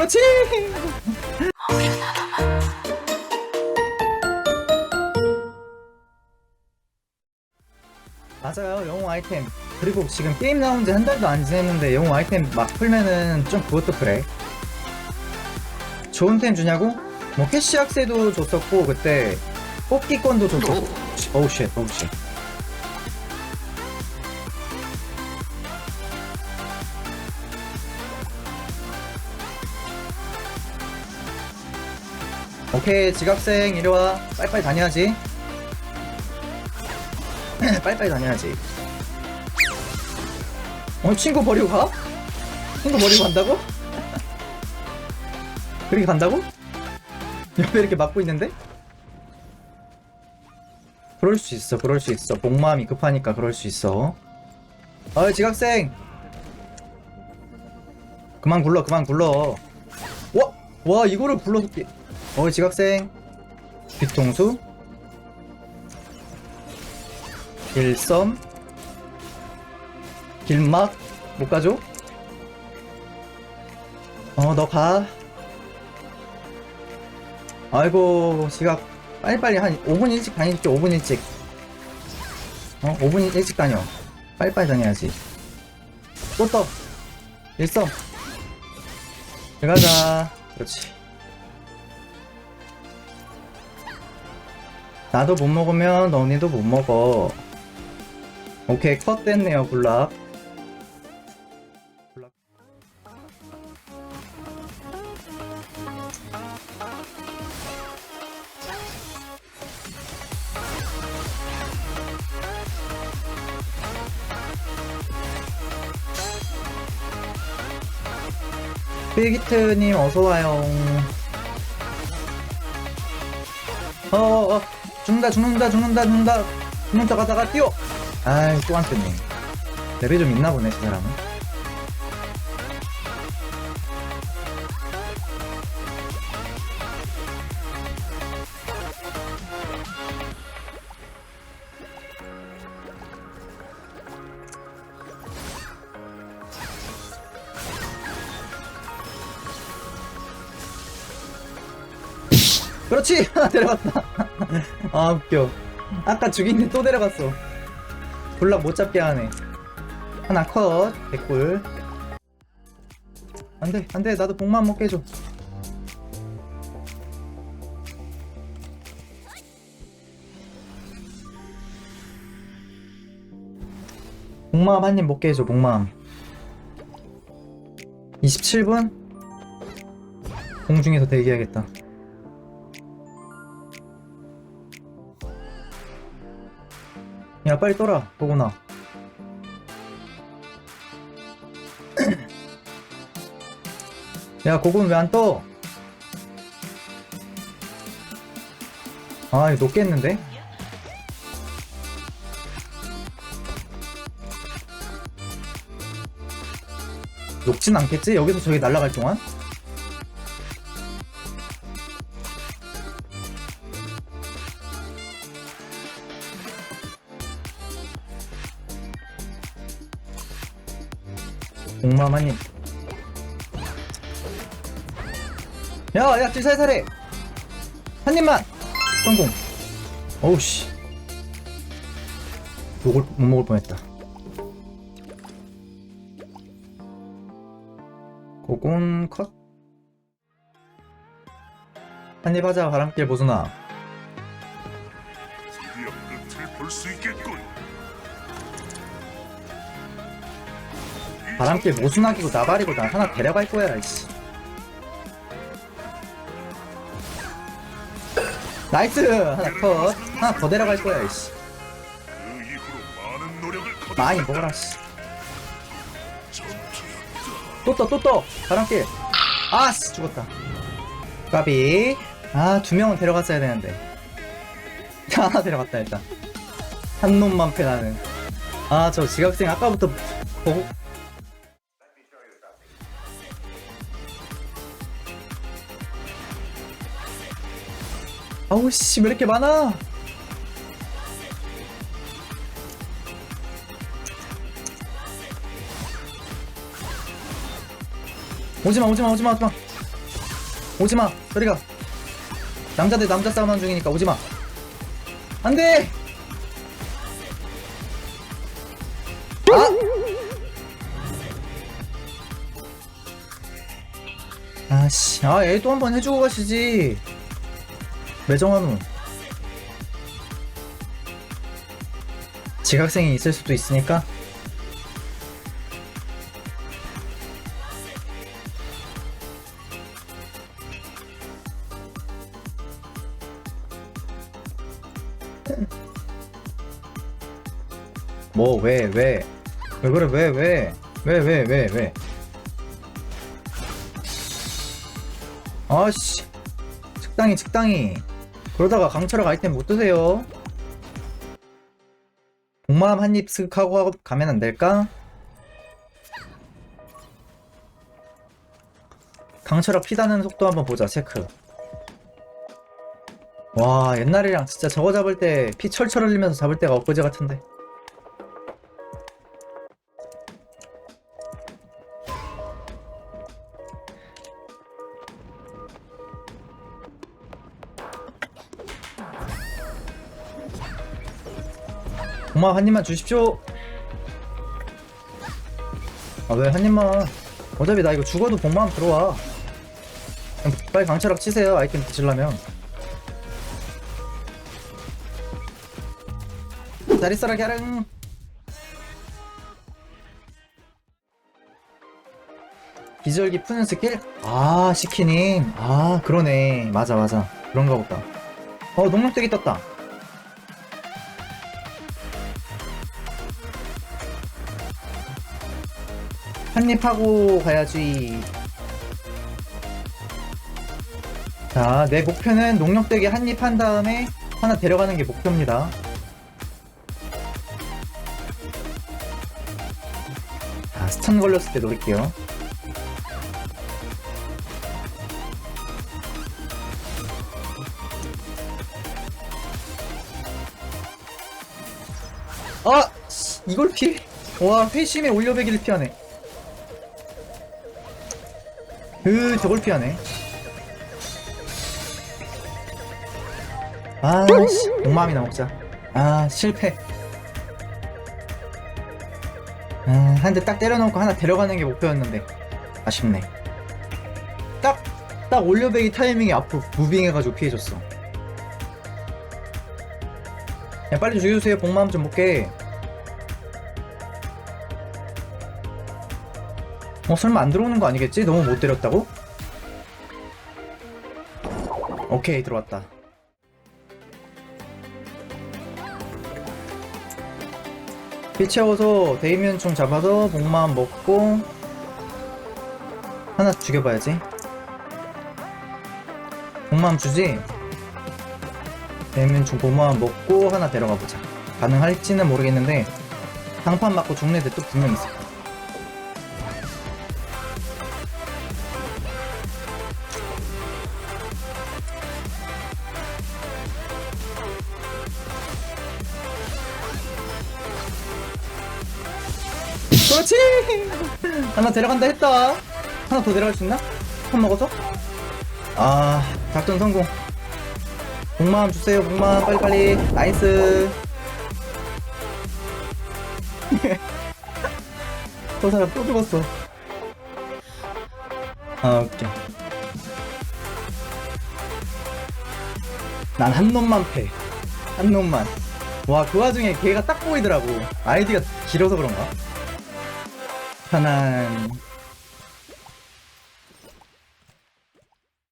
그렇지. 맞아요 영웅 아이템. 그리고 지금 게임 나온 지 한 달도 안 지냈는데 영웅 아이템 막 풀면은 좀 그것도 그래. 좋은 템 주냐고? 뭐 캐시 악세도 줬었고 그때 뽑기권도 줬었고. 어우 쉣 어우 쉣 오케이 지각생 이리와 빨리빨리 다녀야지 빨리빨리 다녀야지 어 친구 버리고 가? 친구 버리고 간다고? 그렇게 간다고? 옆에 이렇게 막고 있는데? 그럴 수 있어 그럴 수 있어 목마음이 급하니까 그럴 수 있어 어이 지각생 그만 굴러 그만 굴러 와! 와 이거를 굴러서 끼 어이 지각생. 뒤통수. 길섬 길막. 못 가죠? 어 너 가. 아이고 지각. 빨리빨리 한 5분 일찍 다니십시 5분 일찍. 어 5분 일찍 다녀. 빨리빨리 다녀야지. 또떠 일섬 들어가자. 그렇지 나도 못 먹으면 너네도 못 먹어. 오케이 컷 됐네요 굴락. 필기트님 어서와요. 어어 죽는다 죽는다 죽는다 죽는다. 죽는 척 하다가 뛰어. 아이 또 안 뜨네 레벨 좀 있나 보네 저 사람은 그렇지! 하나 데려갔다. 아 웃겨. 아까 죽인데 또 데려갔어. 볼락 못 잡게 하네. 하나 컷. 개꿀. 안 돼 안 돼. 나도 복만 먹게 해줘. 복마음 한입 먹게 해줘 복마음. 27분? 공중에서 대기해야겠다 야 빨리 떠라 보고나 야 고군 왜 안 떠? 아 이거 녹겠는데? 녹진 않겠지? 여기서 저기 날아갈 동안? 공마마님 야, 야, 질 살살해. 한 입만. 성공. 어우씨. 욕을 못 먹을 뻔했다. 고곤 컷. 한입 하자, 바람길 보수나. 드디어 끝을 볼 수 있겠군. 바람길 모순하기고 나발이고 나 하나 데려갈 거야, 이씨. 나이스! 하나 컷. 하나 더 데려갈 거야, 이씨. 많이 먹어라, 씨. 전투였다. 또 떠, 또 떠! 바람길! 아씨, 죽었다. 까비. 아, 두 명은 데려갔어야 되는데. 하나 데려갔다, 일단. 한 놈만 패 나는. 아, 저 지각생 아까부터 보 아우, 씨, 왜 이렇게 많아? 오지마, 오지마, 오지마, 오지마. 오지마 저리 가. 남자 대 남자 싸움 하는 중이니까 오지마. 안 돼! 아! 아씨. 아 애 또 한 번 해주고 가시지 매정한우 지각생이 있을 수도 있으니까 뭐 왜 왜? 왜 그래 왜 왜? 왜 왜 왜 왜? 아씨. 적당히 적당히 그러다가 강철학 아이템 못 드세요. 복마음 한입 쓱 하고 가면 안 될까? 강철학 피다는 속도 한번 보자 체크. 와 옛날이랑 진짜 저거 잡을 때 피 철철 흘리면서 잡을 때가 엊그제 같은데 고마워 한 입만 주십시오. 아 왜 한 입만? 어차피 나 이거 죽어도 복마음 들어와. 그냥 빨리 강철학 치세요 아이템 붙이려면. 잘 있어라 갸릉. 기절기 푸는 스킬? 아 시키님. 아 그러네. 맞아 맞아. 그런가 보다. 어 농락대기 떴다 한입 하고 가야지. 자, 내 목표는 농력되게 한입 한 다음에 하나 데려가는 게 목표입니다. 자, 스턴 걸렸을 때 노릴게요. 아! 씨, 이걸 피해? 와, 회심의 올려배기를 피하네. 으 저걸 피하네. 아씨 욕마음이나 먹자. 아 실패. 아, 한 대 딱 때려놓고 하나 데려가는 게 목표였는데. 아쉽네. 딱 딱 올려배기 타이밍에 앞으로 무빙해가지고 피해줬어. 야 빨리 죽여주세요. 복마음 좀 먹게 어 설마 안 들어오는 거 아니겠지? 너무 못 때렸다고? 오케이 들어왔다 피 채워서 데이면 총 잡아서 목마음 먹고 하나 죽여봐야지 목마음 주지? 데이면 총 목마음 먹고 하나 데려가보자 가능할지는 모르겠는데 장판 맞고 죽는 애들 또 분명 있을 하나 데려간다 했다. 하나 더 데려갈 수 있나? 한 먹어서? 아, 작전 성공. 복마음 주세요, 복마음. 빨리빨리. 나이스. 저 사람 또 죽었어. 아, 웃겨. 난한 놈만 패. 한 놈만. 와, 그 와중에 걔가 딱 보이더라고. 아이디가 길어서 그런가? 편한